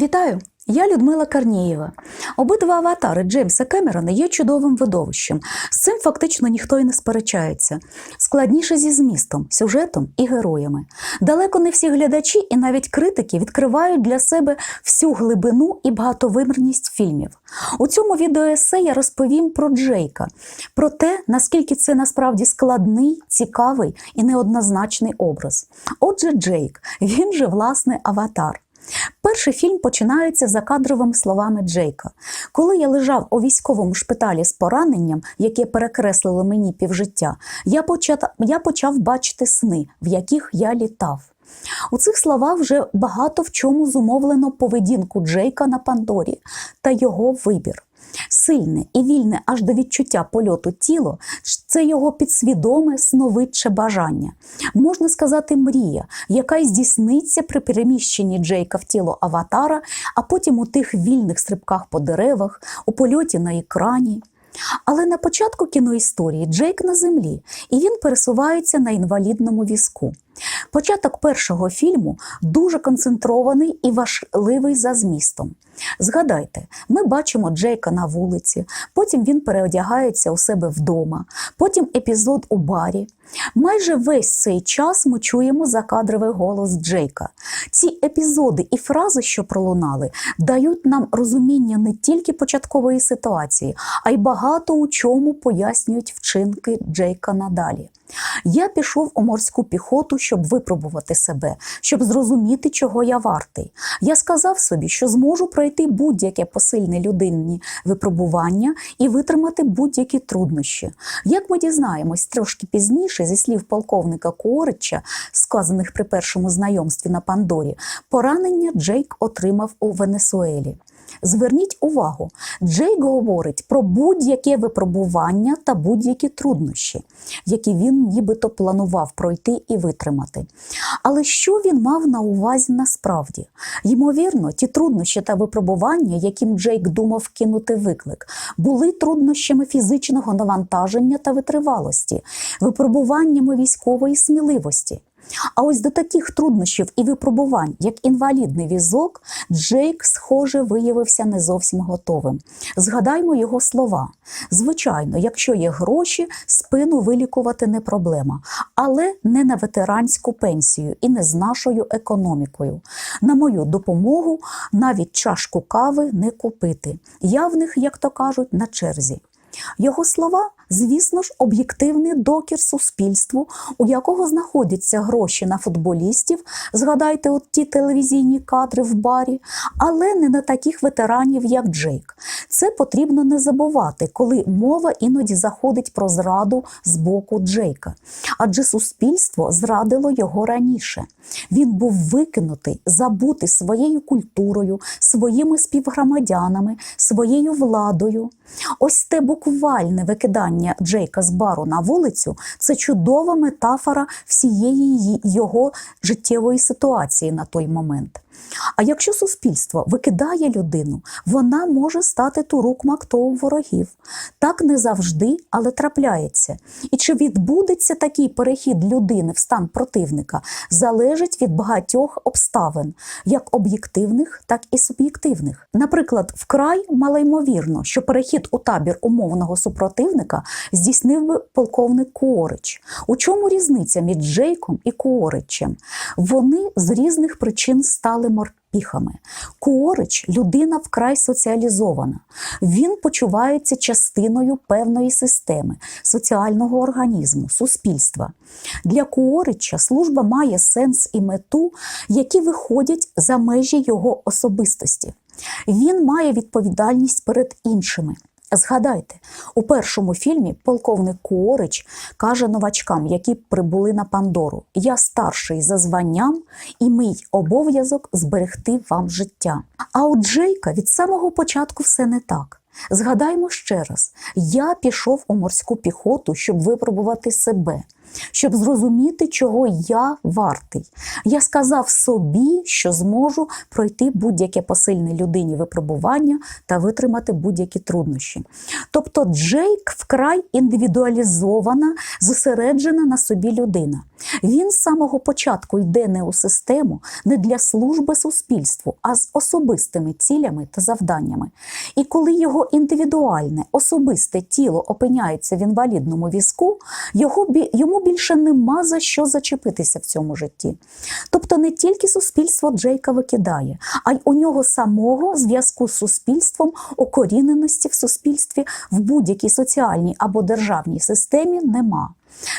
Вітаю! Я Людмила Карнієва. Обидва аватари Джеймса Кемерона є чудовим видовищем. З цим фактично ніхто і не сперечається. Складніше зі змістом, сюжетом і героями. Далеко не всі глядачі і навіть критики відкривають для себе всю глибину і багатовимірність фільмів. У цьому відеоесе я розповім про Джейка, про те, наскільки це насправді складний, цікавий і неоднозначний образ. Отже, Джейк, він же власне аватар. Перший фільм починається за кадровими словами Джейка. Коли я лежав у військовому шпиталі з пораненням, яке перекреслило мені півжиття, я почав, я почав бачити сни, в яких я літав. У цих словах вже багато в чому зумовлено поведінку Джейка на Пандорі та його вибір. Сильне і вільне аж до відчуття польоту тіло це його підсвідоме сновидче бажання. Можна сказати, мрія, яка й здійсниться при переміщенні Джейка в тіло аватара, а потім у тих вільних стрибках по деревах, у польоті на екрані. Але на початку кіноісторії Джейк на землі, і він пересувається на інвалідному візку. Початок першого фільму дуже концентрований і важливий за змістом. Згадайте, ми бачимо Джейка на вулиці, потім він переодягається у себе вдома, потім епізод у барі. Майже весь цей час ми чуємо закадровий голос Джейка. Ці епізоди і фрази, що пролунали, дають нам розуміння не тільки початкової ситуації, а й багато у чому пояснюють вчинки Джейка надалі. Я пішов у морську піхоту, щоб випробувати себе, щоб зрозуміти, чого я вартий. Я сказав собі, що зможу пройти будь-яке посильне людинні випробування і витримати будь-які труднощі. Як ми дізнаємось трошки пізніше, зі слів полковника Куорича, сказаних при першому знайомстві на Пандорі, поранення Джейк отримав у Венесуелі. Зверніть увагу, Джейк говорить про будь-яке випробування та будь-які труднощі, які він нібито планував пройти і витримати. Але що він мав на увазі насправді? Ймовірно, ті труднощі та випробування, яким Джейк думав кинути виклик, були труднощами фізичного навантаження та витривалості, випробуваннями військової сміливості. А ось до таких труднощів і випробувань, як інвалідний візок, Джейк, схоже, виявився не зовсім готовим. Згадаймо його слова. Звичайно, якщо є гроші, спину вилікувати не проблема, але не на ветеранську пенсію і не з нашою економікою. На мою допомогу навіть чашку кави не купити. Я в них, як то кажуть, на черзі. Його слова, звісно ж, об'єктивний докір суспільству, у якого знаходяться гроші на футболістів, згадайте от ті телевізійні кадри в барі, але не на таких ветеранів, як Джейк. Це потрібно не забувати, коли мова іноді заходить про зраду з боку Джейка. Адже суспільство зрадило його раніше. Він був викинутий, забутий своєю культурою, своїми співгромадянами, своєю владою. Ось те буквальне викидання Джейка з бару на вулицю це чудова метафора всієї його життєвої ситуації на той момент. А якщо суспільство викидає людину, вона може стати турукмактоу ворогів. Так не завжди, але трапляється. І чи відбудеться такий перехід людини в стан противника, залежить від багатьох обставин, як об'єктивних, так і суб'єктивних. Наприклад, вкрай малоймовірно, що перехід у табір умовного супротивника здійснив би полковник Куорич. У чому різниця між Джейком і Куоричем? Вони з різних причин стали морпіхами. Куорич людина вкрай соціалізована. Він почувається частиною певної системи, соціального організму, суспільства. Для Куорича служба має сенс і мету, які виходять за межі його особистості. Він має відповідальність перед іншими. Згадайте, у першому фільмі полковник Куорич каже новачкам, які прибули на Пандору: Я старший за званням, і мій обов'язок зберегти вам життя. А у Джейка від самого початку все не так. Згадаймо ще раз: я пішов у морську піхоту, щоб випробувати себе. Щоб зрозуміти, чого я вартий. Я сказав собі, що зможу пройти будь-яке посильне людині випробування та витримати будь-які труднощі. Тобто Джейк вкрай індивідуалізована, зосереджена на собі людина. Він з самого початку йде не у систему, не для служби суспільству, а з особистими цілями та завданнями. І коли його індивідуальне, особисте тіло опиняється в інвалідному візку, його, бі- більше нема за що зачепитися в цьому житті. Тобто не тільки суспільство Джейка викидає, а й у нього самого зв'язку з суспільством, окоріненості в суспільстві в будь-якій соціальній або державній системі нема.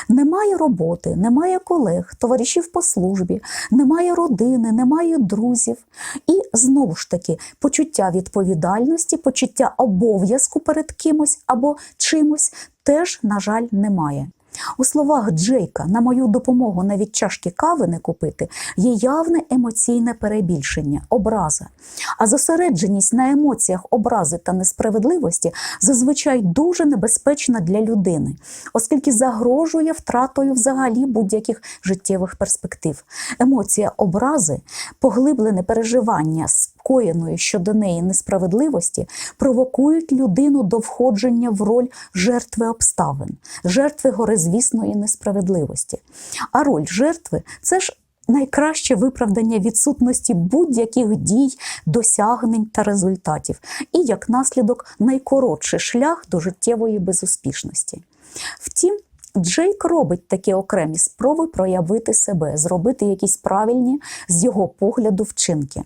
Немає роботи, немає колег, товаришів по службі, немає родини, немає друзів. І знову ж таки почуття відповідальності, почуття обов'язку перед кимось або чимось теж, на жаль, немає. У словах Джейка на мою допомогу навіть чашки кави не купити є явне емоційне перебільшення, образа. А зосередженість на емоціях образи та несправедливості зазвичай дуже небезпечна для людини, оскільки загрожує втратою взагалі будь-яких життєвих перспектив. Емоція образи, поглиблене переживання скоєної щодо неї несправедливості провокують людину до входження в роль жертви обставин, жертви горизвісної несправедливості. А роль жертви це ж найкраще виправдання відсутності будь-яких дій, досягнень та результатів, і як наслідок найкоротший шлях до життєвої безуспішності. Втім, Джейк робить такі окремі спроби проявити себе, зробити якісь правильні з його погляду вчинки.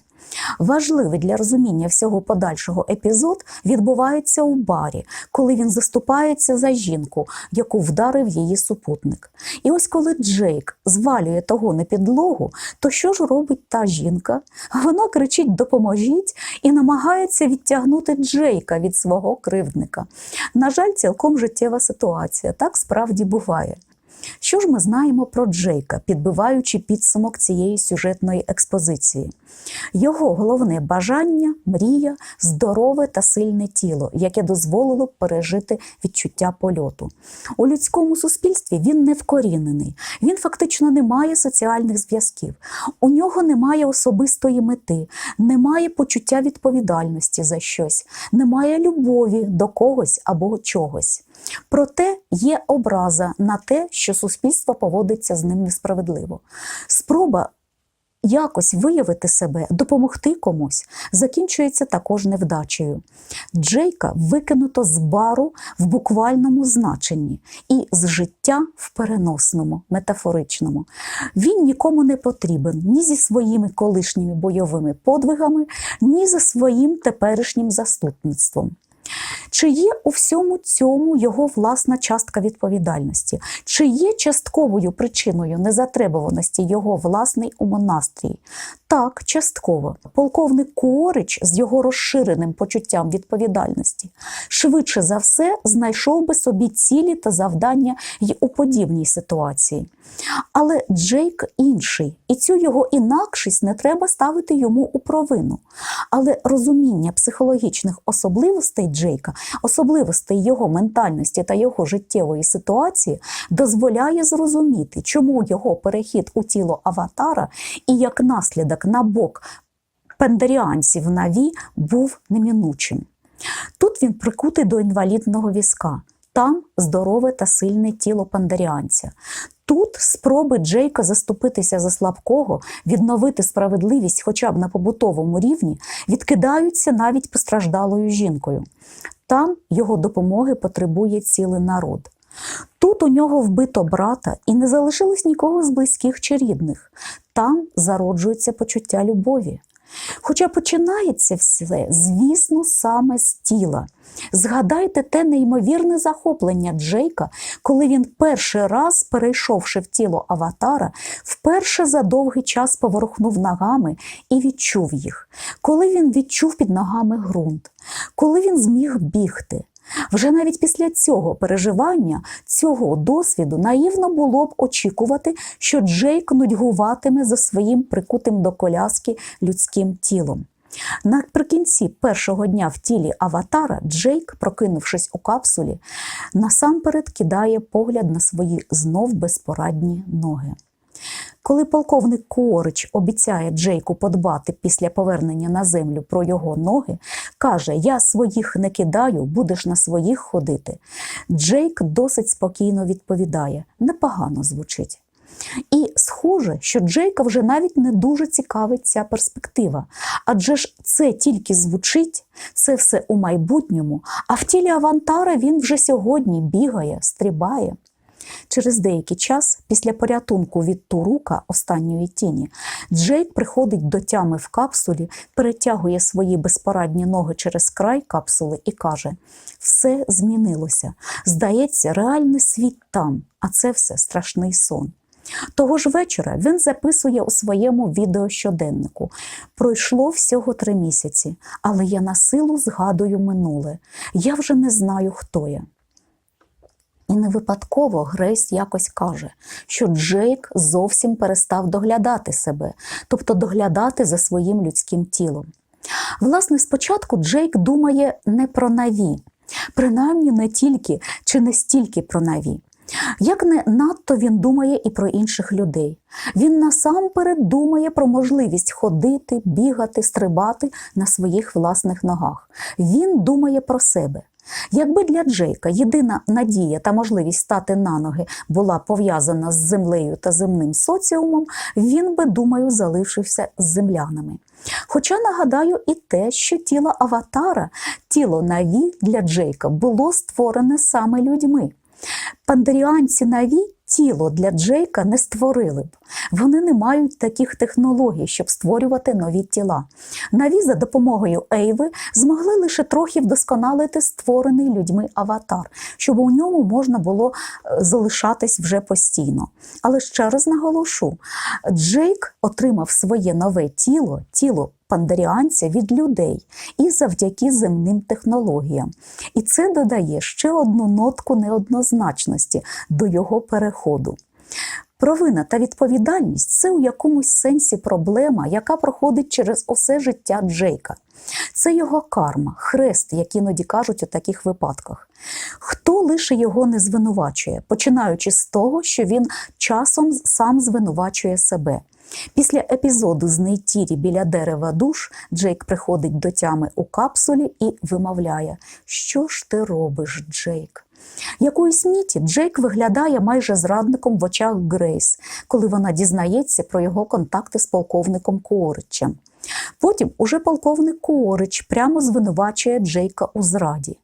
Важливий для розуміння всього подальшого епізод відбувається у барі, коли він заступається за жінку, яку вдарив її супутник. І ось коли Джейк звалює того на підлогу, то що ж робить та жінка? Вона кричить Допоможіть і намагається відтягнути Джейка від свого кривдника. На жаль, цілком життєва ситуація. Так справді буває. Що ж ми знаємо про Джейка, підбиваючи підсумок цієї сюжетної експозиції? Його головне бажання, мрія, здорове та сильне тіло, яке дозволило пережити відчуття польоту. У людському суспільстві він не вкорінений, він фактично не має соціальних зв'язків, у нього немає особистої мети, немає почуття відповідальності за щось, немає любові до когось або чогось. Проте є образа на те, що суспільство поводиться з ним несправедливо. Спроба якось виявити себе, допомогти комусь, закінчується також невдачею. Джейка викинуто з бару в буквальному значенні і з життя в переносному, метафоричному. Він нікому не потрібен ні зі своїми колишніми бойовими подвигами, ні за своїм теперішнім заступництвом. Чи є у всьому цьому його власна частка відповідальності? Чи є частковою причиною незатребуваності його власний умонастрій? Так, частково. Полковник Куорич з його розширеним почуттям відповідальності швидше за все знайшов би собі цілі та завдання й у подібній ситуації. Але Джейк інший, і цю його інакшість не треба ставити йому у провину. Але розуміння психологічних особливостей Джейка, особливостей його ментальності та його життєвої ситуації дозволяє зрозуміти, чому його перехід у тіло аватара і як наслідок на бок пендеріанців Наві був неминучим. Тут він прикутий до інвалідного візка. Там здорове та сильне тіло пандаріанця. Тут спроби Джейка заступитися за слабкого, відновити справедливість хоча б на побутовому рівні, відкидаються навіть постраждалою жінкою. Там його допомоги потребує цілий народ. Тут у нього вбито брата і не залишилось нікого з близьких чи рідних. Там зароджується почуття любові. Хоча починається все, звісно, саме з тіла. Згадайте те неймовірне захоплення Джейка, коли він перший раз, перейшовши в тіло аватара, вперше за довгий час поворухнув ногами і відчув їх, коли він відчув під ногами ґрунт, коли він зміг бігти. Вже навіть після цього переживання, цього досвіду наївно було б очікувати, що Джейк нудьгуватиме за своїм прикутим до коляски людським тілом. Наприкінці першого дня в тілі аватара Джейк, прокинувшись у капсулі, насамперед кидає погляд на свої знов безпорадні ноги. Коли полковник Куорич обіцяє Джейку подбати після повернення на землю про його ноги, каже: Я своїх не кидаю, будеш на своїх ходити. Джейк досить спокійно відповідає: непогано звучить. І схоже, що Джейка вже навіть не дуже цікавить ця перспектива. Адже ж це тільки звучить, це все у майбутньому, а в тілі Авантара він вже сьогодні бігає, стрибає. Через деякий час, після порятунку від Турука останньої тіні, Джейк приходить до тями в капсулі, перетягує свої безпорадні ноги через край капсули і каже: все змінилося. Здається, реальний світ там, а це все страшний сон. Того ж вечора він записує у своєму відеощоденнику. Пройшло всього три місяці, але я на силу згадую минуле. Я вже не знаю, хто я. І не випадково Грейс якось каже, що Джейк зовсім перестав доглядати себе, тобто доглядати за своїм людським тілом. Власне, спочатку Джейк думає не про наві, принаймні не тільки чи не стільки про наві. Як не надто він думає і про інших людей. Він насамперед думає про можливість ходити, бігати, стрибати на своїх власних ногах. Він думає про себе. Якби для Джейка єдина надія та можливість стати на ноги була пов'язана з землею та земним соціумом, він би, думаю, залишився з землянами. Хоча нагадаю і те, що тіло аватара, тіло Наві для Джейка було створене саме людьми. Пандаріанці Наві тіло для Джейка не створили б. Вони не мають таких технологій, щоб створювати нові тіла. Наві за допомогою Ейви змогли лише трохи вдосконалити створений людьми аватар, щоб у ньому можна було е, залишатись вже постійно. Але ще раз наголошу: Джейк отримав своє нове тіло, тіло пандаріанця від людей і завдяки земним технологіям. І це додає ще одну нотку неоднозначності до його переходу. Провина та відповідальність це у якомусь сенсі проблема, яка проходить через усе життя Джейка. Це його карма, хрест, як іноді кажуть у таких випадках. Хто лише його не звинувачує, починаючи з того, що він часом сам звинувачує себе. Після епізоду з Нейтірі біля дерева душ Джейк приходить до тями у капсулі і вимовляє: Що ж ти робиш, Джейк? Якоїсь міті Джейк виглядає майже зрадником в очах Грейс, коли вона дізнається про його контакти з полковником Кооричем. Потім уже полковник Коорич прямо звинувачує Джейка у зраді.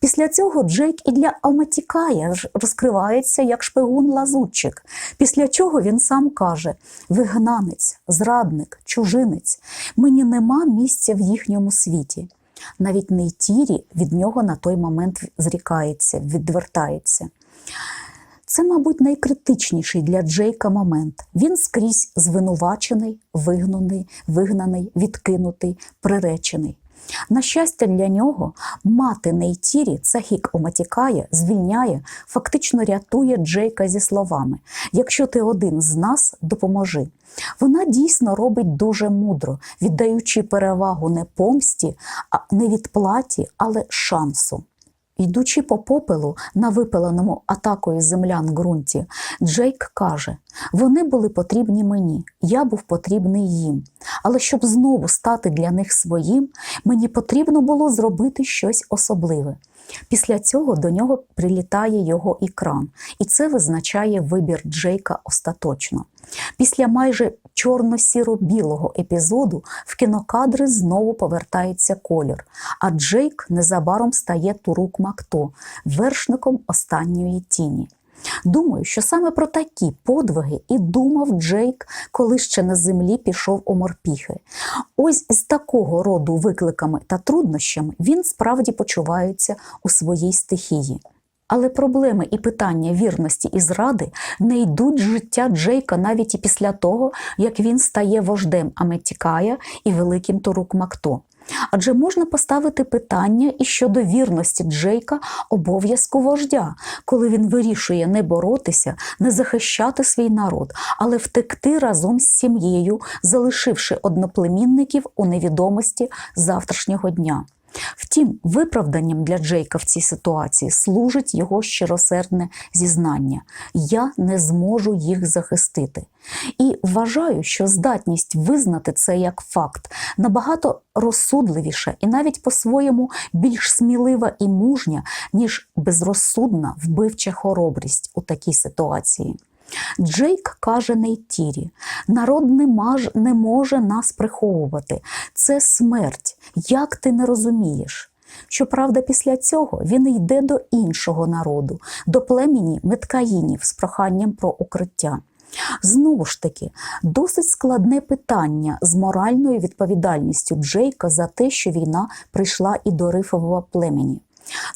Після цього Джейк і для Алматікая розкривається як шпигун-лазутчик, після чого він сам каже: вигнанець, зрадник, чужинець, мені нема місця в їхньому світі. Навіть Нейтірі від нього на той момент зрікається, відвертається. Це, мабуть, найкритичніший для Джейка момент. Він скрізь звинувачений, вигнаний, вигнаний, відкинутий, приречений. На щастя, для нього мати Нейтірі Цахік Оматікає звільняє, фактично рятує Джейка зі словами: якщо ти один з нас, допоможи. Вона дійсно робить дуже мудро, віддаючи перевагу не помсті, а не відплаті, але шансу. Йдучи по попелу на випиленому атакою землян ґрунті, Джейк каже: вони були потрібні мені, я був потрібний їм. Але щоб знову стати для них своїм, мені потрібно було зробити щось особливе. Після цього до нього прилітає його екран, і це визначає вибір Джейка остаточно. Після майже чорно-сіро-білого епізоду в кінокадри знову повертається колір, а Джейк незабаром стає Турук Макто, вершником останньої тіні. Думаю, що саме про такі подвиги і думав Джейк, коли ще на землі пішов у морпіхи. Ось з такого роду викликами та труднощами він справді почувається у своїй стихії. Але проблеми і питання вірності і зради не йдуть з життя Джейка навіть і після того, як він стає вождем Аметікая і великим Турук Макто. Адже можна поставити питання і щодо вірності Джейка обов'язку вождя, коли він вирішує не боротися, не захищати свій народ, але втекти разом з сім'єю, залишивши одноплемінників у невідомості завтрашнього дня. Втім, виправданням для Джейка в цій ситуації служить його щиросердне зізнання: я не зможу їх захистити. І вважаю, що здатність визнати це як факт набагато розсудливіша і навіть по-своєму більш смілива і мужня, ніж безрозсудна вбивча хоробрість у такій ситуації. Джейк каже Нейтірі: народ не, маж, не може нас приховувати. Це смерть. Як ти не розумієш? Щоправда, після цього він йде до іншого народу, до племені меткаїнів з проханням про укриття. Знову ж таки, досить складне питання з моральною відповідальністю Джейка за те, що війна прийшла і до рифового племені.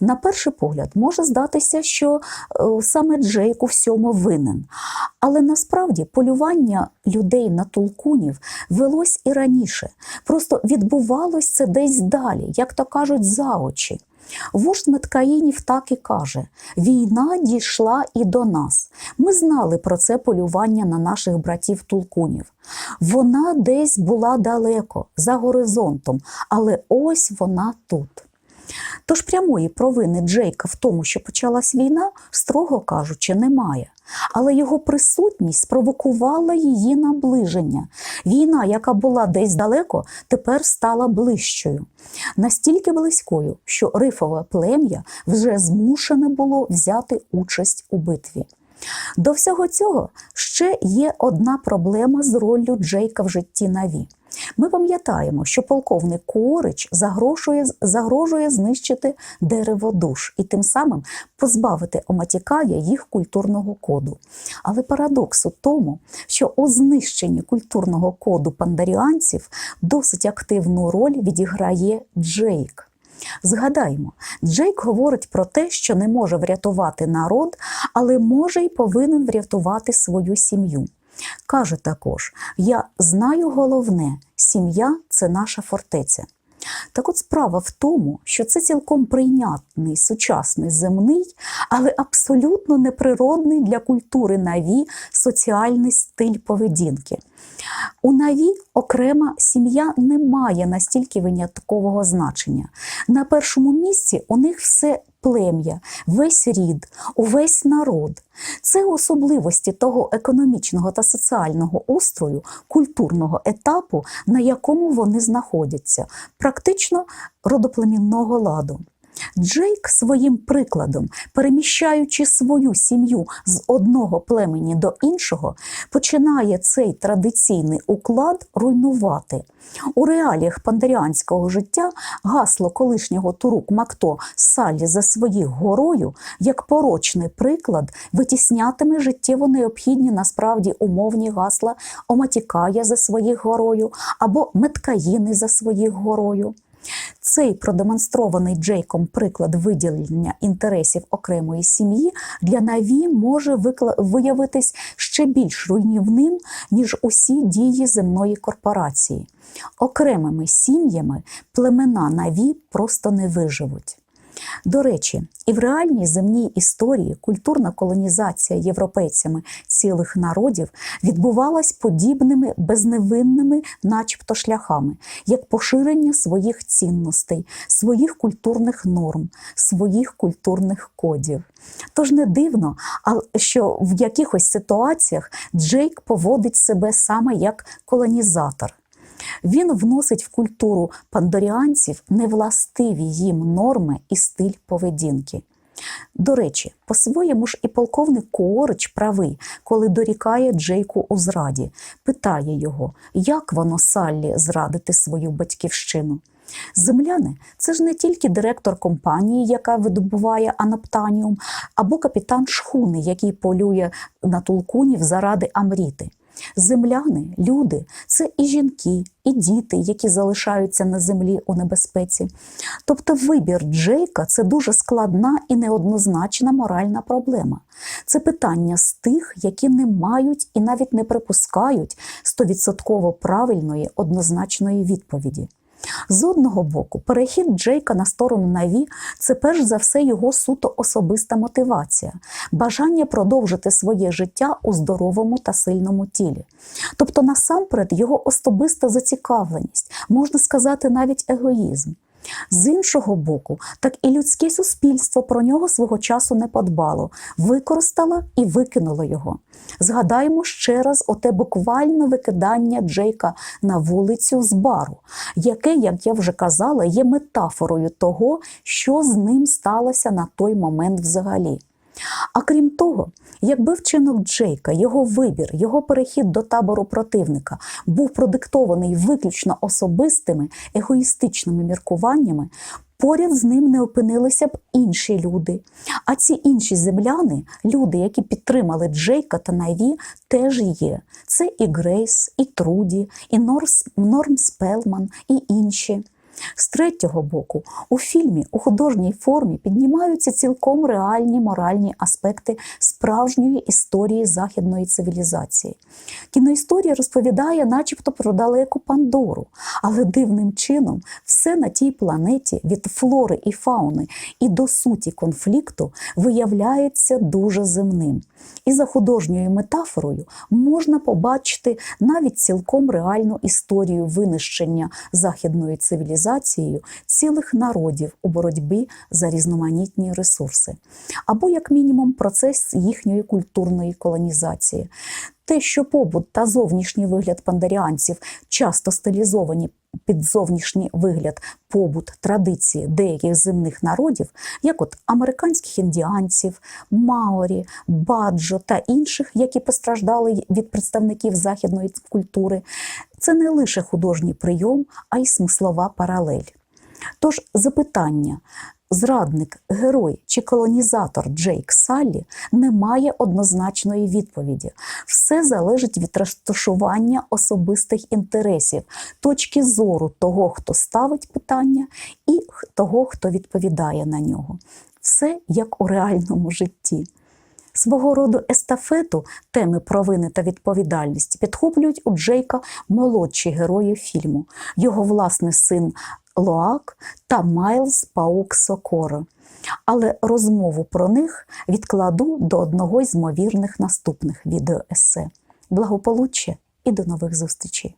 На перший погляд може здатися, що е, саме Джейк у всьому винен. Але насправді полювання людей на тулкунів велось і раніше. Просто відбувалось це десь далі, як то кажуть, за очі. Вождь Меткаїнів так і каже: війна дійшла і до нас. Ми знали про це полювання на наших братів тулкунів. Вона десь була далеко, за горизонтом, але ось вона тут. Тож прямої провини Джейка в тому, що почалась війна, строго кажучи, немає. Але його присутність спровокувала її наближення. Війна, яка була десь далеко, тепер стала ближчою. Настільки близькою, що рифове плем'я вже змушене було взяти участь у битві. До всього цього ще є одна проблема з роллю Джейка в житті Наві. Ми пам'ятаємо, що полковник Корич загрожує, загрожує знищити дерево душ і тим самим позбавити Оматікая їх культурного коду. Але парадокс у тому, що у знищенні культурного коду пандаріанців досить активну роль відіграє Джейк. Згадаймо, Джейк говорить про те, що не може врятувати народ, але може й повинен врятувати свою сім'ю. Каже також: Я знаю головне, сім'я це наша фортеця. Так от справа в тому, що це цілком прийнятний, сучасний земний, але абсолютно неприродний для культури наві соціальний стиль поведінки. У наві окрема сім'я не має настільки виняткового значення. На першому місці у них все плем'я, весь рід, увесь народ. Це особливості того економічного та соціального устрою, культурного етапу, на якому вони знаходяться, практично родоплемінного ладу. Джейк своїм прикладом, переміщаючи свою сім'ю з одного племені до іншого, починає цей традиційний уклад руйнувати. У реаліях пандаріанського життя гасло колишнього турук Макто Саллі за своїх горою як порочний приклад витіснятиме життєво необхідні насправді умовні гасла Оматікая за своїх горою або Меткаїни за своїх горою. Цей продемонстрований Джейком приклад виділення інтересів окремої сім'ї для Наві може виявитись ще більш руйнівним, ніж усі дії земної корпорації. Окремими сім'ями племена Наві просто не виживуть. До речі, і в реальній земній історії культурна колонізація європейцями цілих народів відбувалась подібними безневинними, начебто шляхами, як поширення своїх цінностей, своїх культурних норм, своїх культурних кодів. Тож не дивно, що в якихось ситуаціях Джейк поводить себе саме як колонізатор. Він вносить в культуру пандоріанців невластиві їм норми і стиль поведінки. До речі, по-своєму ж і полковник Коорич правий, коли дорікає Джейку у зраді, питає його, як воно Саллі зрадити свою батьківщину. Земляни це ж не тільки директор компанії, яка видобуває анаптаніум, або капітан шхуни, який полює на тулкунів заради Амріти. Земляни, люди це і жінки, і діти, які залишаються на землі у небезпеці. Тобто вибір Джейка це дуже складна і неоднозначна моральна проблема. Це питання з тих, які не мають і навіть не припускають стовідсотково правильної однозначної відповіді. З одного боку, перехід Джейка на сторону Наві це перш за все його суто особиста мотивація, бажання продовжити своє життя у здоровому та сильному тілі. Тобто, насамперед, його особиста зацікавленість, можна сказати, навіть егоїзм. З іншого боку, так і людське суспільство про нього свого часу не подбало, використало і викинуло його. Згадаємо ще раз оте буквальне викидання Джейка на вулицю з бару, яке, як я вже казала, є метафорою того, що з ним сталося на той момент взагалі. А крім того, якби вчинок Джейка, його вибір, його перехід до табору противника був продиктований виключно особистими егоїстичними міркуваннями, поряд з ним не опинилися б інші люди. А ці інші земляни, люди, які підтримали Джейка та Найві, теж є. Це і Грейс, і Труді, і Норс, Норм Спелман, і інші. З третього боку, у фільмі у художній формі піднімаються цілком реальні моральні аспекти справжньої історії західної цивілізації. Кіноісторія розповідає, начебто, про далеку Пандору, але дивним чином все на тій планеті від флори і фауни і до суті конфлікту виявляється дуже земним. І за художньою метафорою можна побачити навіть цілком реальну історію винищення західної цивілізацією цілих народів у боротьбі за різноманітні ресурси, або, як мінімум, процес їхньої культурної колонізації. Те, що побут та зовнішній вигляд пандаріанців часто стилізовані під зовнішній вигляд побут традиції деяких земних народів, як от американських індіанців, маорі, баджо та інших, які постраждали від представників західної культури, це не лише художній прийом, а й смислова паралель. Тож запитання, зрадник, герой чи колонізатор Джейк Саллі не має однозначної відповіді. Все залежить від розташування особистих інтересів, точки зору того, хто ставить питання, і того, хто відповідає на нього. Все як у реальному житті. Свого роду естафету теми провини та відповідальності підхоплюють у Джейка молодші герої фільму, його власний син Лоак та Майлз Паук Сокоро. Але розмову про них відкладу до одного з ймовірних наступних відеоесе. Благополуччя і до нових зустрічей!